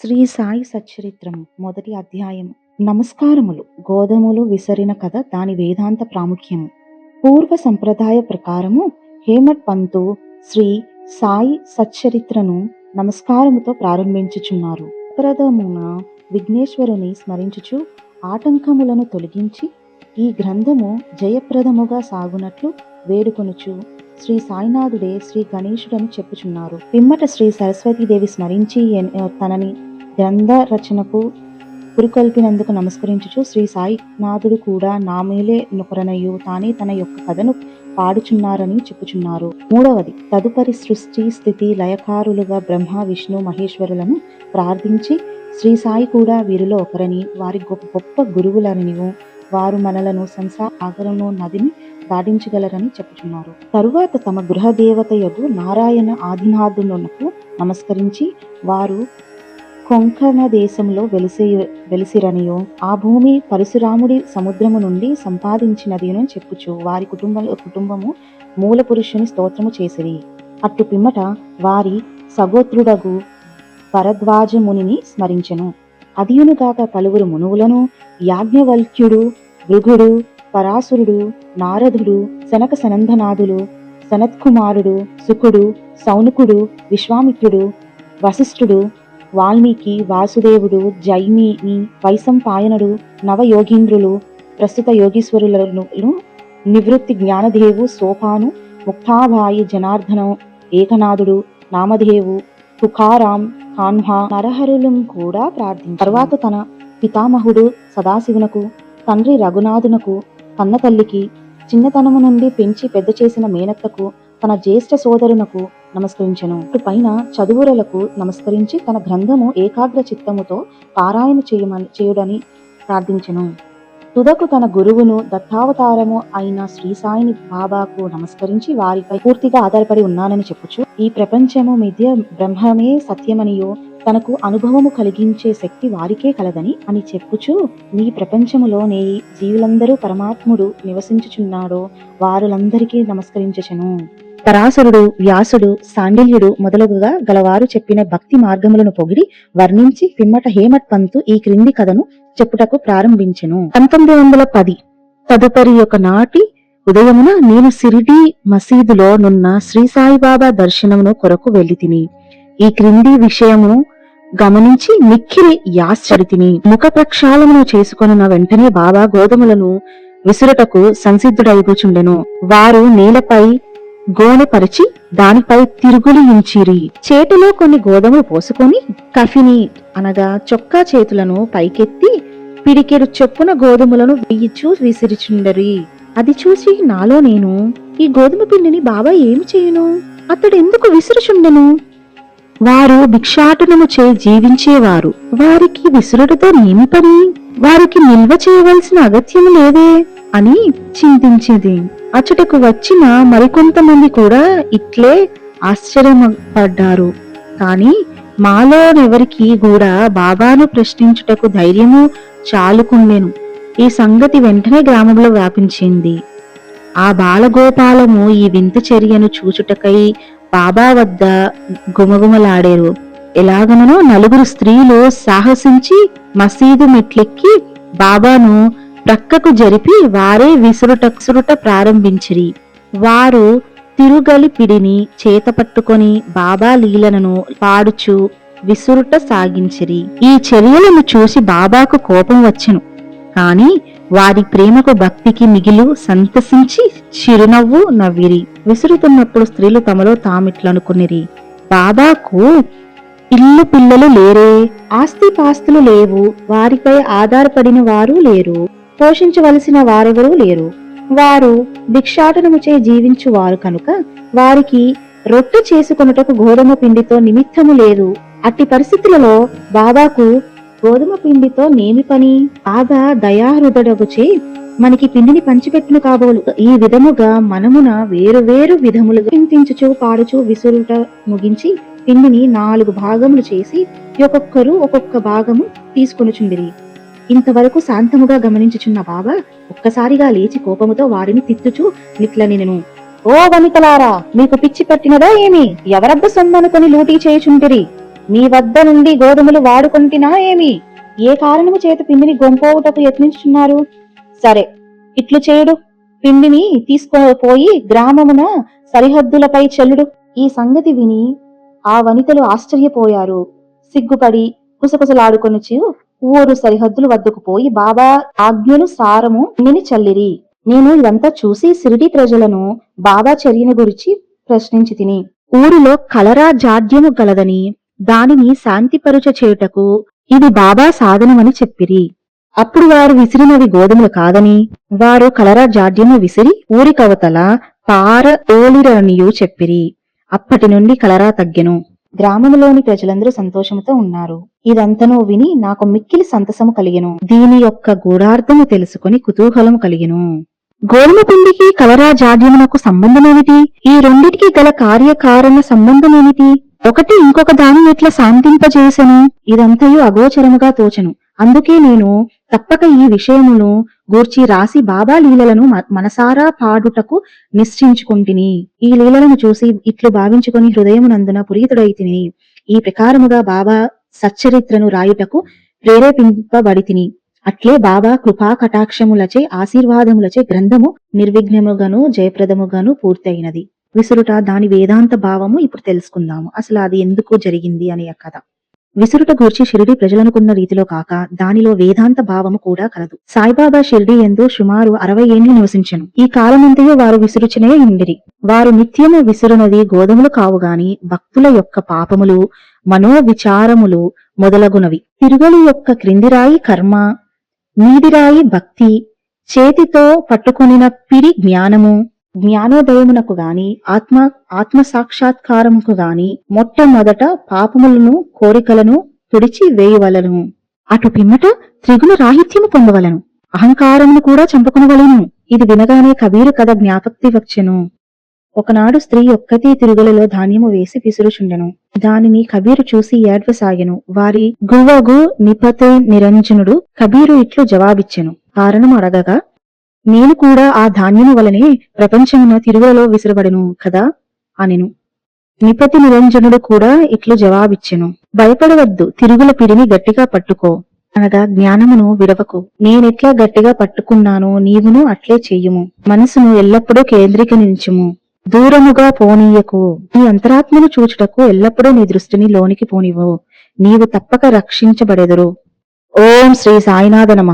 శ్రీ సాయి సచ్చరిత్రము మొదటి అధ్యాయము. నమస్కారములు. గోధుమలు విసరిన కథ దాని వేదాంత ప్రాముఖ్యము. పూర్వ సంప్రదాయ ప్రకారము హేమట్ పంతు శ్రీ సాయి సచ్చరిత్రను నమస్కారముతో ప్రారంభించుచున్నారు. ప్రథమున విఘ్నేశ్వరుని స్మరించుచు ఆటంకములను తొలగించి ఈ గ్రంథము జయప్రదముగా సాగునట్లు వేడుకొనుచు శ్రీ సాయినాథుడే శ్రీ గణేశుడని చెప్పుచున్నారు. పిమ్మట శ్రీ సరస్వతీదేవి స్మరించి తనని గ్రంథ రచనకు పురికొల్పినందుకు నమస్కరించుచు శ్రీ సాయినాథుడు కూడా నా మేలే నొకరనయు తానే తన యొక్క కథను పాడుచున్నారని చెప్పుచున్నారు. మూడవది తదుపరి సృష్టి స్థితి లయకారులుగా బ్రహ్మ విష్ణు మహేశ్వరులను ప్రార్థించి శ్రీ సాయి కూడా వీరిలో ఒకరని వారి గొప్ప గొప్ప గురువులని వారు మనలను సంసార ఆగరంలో నదిని దాటించగలరని చెప్పుచున్నారు. తరువాత తమ గృహ దేవతయగు నారాయణ ఆదినాథునకు నమస్కరించి వారు కొంకణ దేశంలో వెలిసి వెలిసిరనియో. ఆ భూమి పరశురాముడి సముద్రము నుండి సంపాదించినదిను చెప్పుచు వారి కుటుంబ కుటుంబము మూల పురుషుని స్తోత్రము చేసిరి. అట్టు పిమ్మట వారి సగోత్రుడగు భరద్వాజ స్మరించెను. అదియునుగాక పలువురు మునువులను యాజ్ఞవల్క్యుడు భృగుడు పరాశురుడు నారదుడు సనక సనందనాథులు సనత్కుమారుడు సుకుడు సౌనుకుడు విశ్వామిత్రుడు వశిష్ఠుడు వాల్మీకి వాసుదేవుడు జైమిని వైశంపాయనుడు నవయోగీంద్రులు ప్రస్తుత యోగీశ్వరులను నివృత్తి జ్ఞానదేవు సోపాను ముక్తాభాయి జనార్దనం ఏకనాథుడు నామదేవు తుకారాం కాన్హా నరహరులం కూడా ప్రార్థించారు తర్వాత తన పితామహుడు సదాశివునకు తండ్రి రఘునాథునకు కన్నతల్లికి చిన్నతనము నుండి పెంచి పెద్ద చేసిన మేనత్తకు తన జ్యేష్ఠ సోదరునకు నమస్కరించెను. పైన చదువురలకు నమస్కరించి తన గ్రంథము ఏకాగ్ర చిత్తముతో పారాయణ చేయమని చేయుడని ప్రార్థించెను. తుదకు తన గురువును దత్తావతారము అయిన శ్రీ సాయిని బాబాకు నమస్కరించి వారిపై పూర్తిగా ఆధారపడి ఉన్నానని చెప్పుచు ఈ ప్రపంచము మధ్య బ్రహ్మమే సత్యమనియో తనకు అనుభవము కలిగించే శక్తి వారికే కలదని అని చెప్పుచు నీ ప్రపంచములోనే జీవులందరూ పరమాత్ముడు నివసించుచున్నాడో వారులందరికీ నమస్కరించచెను పరాశరుడు వ్యాసుడు సాండిల్యుడు మొదలగుగా గలవారు చెప్పిన భక్తి మార్గములను పొగిడి వర్ణించి పిమ్మట హేమట్ పంతు ఈ క్రింది కథను చెప్పుటకు ప్రారంభించెను. పంతొమ్మిది వందల పది తదుపరి ఒక నాటి ఉదయమున నేను సిరిడి మసీదులో నున్న శ్రీ సాయిబాబా దర్శనమును కొరకు వెళ్ళి తిని ఈ క్రింది విషయము గమనించి మిక్కిలి యాశ్చరితిని ముఖ ప్రక్షాళనను చేసుకొనున్న వెంటనే బాబా గోధుమలను విసురుటకు సంసిద్ధుడైగుచుండెను. వారు నేలపై గోనెపరిచి దానిపై తిరుగులు ఇంచిరి చేతిలో కొన్ని గోధుమలు పోసుకొని కఫిని అనగా చొక్కా చేతులను పైకెత్తి పిడికెడు చొప్పున గోధుమలను వెయ్యిచూ విసిరిచుండరి. అది చూసి నాలో నేను ఈ గోధుమ పిండిని బాబా ఏమి చేయును? అతడు ఎందుకు విసురుచుండెను? వారు భిక్షాటనము చే జీవించేవారు. వారికి విసురుడుతో ఏమి పని? వారికి నిల్వ చేయవలసిన అగత్యము లేదే? అని చింతించింది అచ్చటకు వచ్చిన మరికొంతమంది కూడా ఇట్లే ఆశ్చర్యపడ్డారు. కాని మాలోనెవరికి కూడా బాబాను ప్రశ్నించుటకు ధైర్యము చాలుకుండెను ఈ సంగతి వెంటనే గ్రామంలో వ్యాపించింది. ఆ బాలగోపాలము ఈ వింత చర్యను చూచుటకై బాబా వద్ద గుమగుమలాడేరు. ఎలాగనో నలుగురు స్త్రీలు సాహసించి మసీదు మెట్లెక్కి బాబాను ప్రక్కకు జరిపి వారే విసురుటక్సురుట ప్రారంభించిరి. వారు తిరుగలి పిడిని చేత పట్టుకొని బాబా లీలలను పాడుచు విసురుట సాగించిరి. ఈ చర్యలను చూసి బాబాకు కోపం వచ్చెను. కాని వారి ప్రేమకు భక్తికి మిగిలు సంతసించి చిరునవ్వు నవ్విరి. విసురుతున్నప్పుడు స్త్రీలు తమలో తామిట్లనుకునిరి. బాబాకు ఇల్లు పిల్లలు లేరే ఆస్తి పాస్తులు లేవు వారిపై ఆధారపడిన వారు లేరు. పోషించవలసిన వారెవరూ లేరు. వారు భిక్షాటనముచే జీవించువారు కనుక వారికి రొట్టె చేసుకొనుటకు గోధుమ పిండితో నిమిత్తము లేదు. అట్టి పరిస్థితులలో బాబాకు గోధుమ పిండితో నేమి పని? బాబా దయాహృదడగుచే మనకి పిండిని పంచిపెట్టును కాబోలు. ఈ విధముగా మనమున వేరు వేరు విధములుగా చింతించుచు పాడుచు విసురుట ముగించి పిండిని నాలుగు భాగములు చేసి ఒక్కొక్కరు ఒక్కొక్క భాగము తీసుకొనుచుండిరి. ఇంతవరకు శాంతముగా గమనించుచున్న బాబా ఒక్కసారిగా లేచి కోపముతో వారిని తిత్తుచు నిట్ల నినను ఓ వనితలారా మీకు పిచ్చి పట్టినదా ఏమి? ఎవరబ్బ సొమ్మనుకొని లూటీ చేయుచుంటిరి? నీ వద్ద నుండి గోధుమలు వాడుకుంటున్నా ఏమి? ఏ కారణము చేత పిండిని గొంపోవుటకు యత్నించుచున్నారు? సరే ఇట్లు చేయుడు. పిండిని తీసుకుపోయి గ్రామమున సరిహద్దులపై చెల్లుడు. ఈ సంగతి విని ఆ వనితలు ఆశ్చర్యపోయారు. సిగ్గుపడి కుసకుసలాడుకొనుచు ఊరు సరిహద్దుల వద్దకు పోయి బాబా ఆజ్ఞలు సారము నిని చల్లిరి. నేను ఇదంతా చూసి సిరిడి ప్రజలను బాబా చర్యను గురించి ప్రశ్నించి తిని ఊరిలో కలరా జాడ్యము గలదని దానిని శాంతిపరుచ చేయుటకు ఇది బాబా సాధనమని చెప్పిరి. అప్పుడు వారు విసిరినవి గోధుమలు కాదని వారు కలరా జాడ్యము విసిరి ఊరి కవతల పార ఓలిరనియు చెప్పిరి. అప్పటి నుండి కలరా తగ్గెను. గ్రామములోని ప్రజలందరూ సంతోషముతో ఉన్నారు. ఇదంతనూ విని నాకు మిక్కిలి సంతసము కలిగెను. దీని యొక్క గూఢార్థము తెలుసుకుని కుతూహలము కలిగెను. గోధుమ పిండికి కలరా జాడ్యమునకు సంబంధమేమిటి? ఈ రెండిటికి గల కార్యకారణ సంబంధమేమిటి? ఒకటి ఇంకొక దాని ఎట్లా శాంతింపజేసెను? ఇదంతయు అగోచరముగా తోచను. అందుకే నేను తప్పక ఈ విషయమును గూర్చి రాసి బాబా లీలలను మ- మనసారా పాడుటకు నిశ్చయించుకుంటుని. ఈ లీలలను చూసి ఇట్లు భావించుకొని హృదయమునందున పురీతుడైతిని ఈ ప్రకారముగా బాబా సచ్చరిత్రను రాయుటకు ప్రేరేపింపబడితిని. అట్లే బాబా కృపా కటాక్షములచే ఆశీర్వాదములచే గ్రంథము నిర్విఘ్నముగాను జయప్రదముగాను పూర్తయినది. విసురుట దాని వేదాంత భావము ఇప్పుడు తెలుసుకుందాము. అసలు అది ఎందుకు జరిగింది అనే కథ. విసురుట గూర్చి షిరిడి ప్రజలనుకున్న రీతిలో కాక దానిలో వేదాంత భావము కూడా కలదు. సాయిబాబా షిరిడి ఎందు సుమారు అరవై ఏండ్లు నివసించను. ఈ కాలమంతయు వారు విసురుచనే ఇండిరి వారు నిత్యము విసురునది గోధుమలు కావుగాని భక్తుల యొక్క పాపములు మనోవిచారములు మొదలగునవి. తిరుగలి యొక్క క్రిందిరాయి కర్మ నీదిరాయి భక్తి చేతితో పట్టుకొనిన పిడి జ్ఞానము జ్ఞానోదయమునకు గాని ఆత్మ ఆత్మ సాక్షాత్కారముకు గాని మొట్టమొదట పాపములను కోరికలను తుడిచి వేయవలను. అటు పిమ్మట త్రిగుణ రాహిత్యము పొందవలను. అహంకారమును కూడా చంపుకునవలను. ఇది వినగానే కబీరు కథ జ్ఞాపక్తి వచ్చెను. ఒకనాడు స్త్రీ ఒక్కతే తిరుగులలో ధాన్యము వేసి విసురుచుండెను. దానిని కబీరు చూసి ఏడ్వసాగెను. వారి గువ్వగు నిపతే నిరంజనుడు కబీరు ఇట్లు జవాబిచ్చెను. కారణం అడగగా నేను కూడా ఆ ధాన్యము వలనే ప్రపంచమున తిరుగులలో విసురబడెను కదా? అనెను. నిపతి నిరంజనుడు కూడా ఇట్లు జవాబిచ్చెను. భయపడవద్దు తిరుగుల పిడిని గట్టిగా పట్టుకో. అనగా జ్ఞానమును విడవకు నేనెట్లా గట్టిగా పట్టుకున్నానో నీవును అట్లే చెయ్యుము మనసును ఎల్లప్పుడూ కేంద్రీకరించుము. దూరముగా పోనీయకు. నీ అంతరాత్మను చూచుటకు ఎల్లప్పుడూ నీ దృష్టిని లోనికి పోనివ్వు. నీవు తప్పక రక్షించబడెదరు. ఓం శ్రీ సాయినాథ నమ.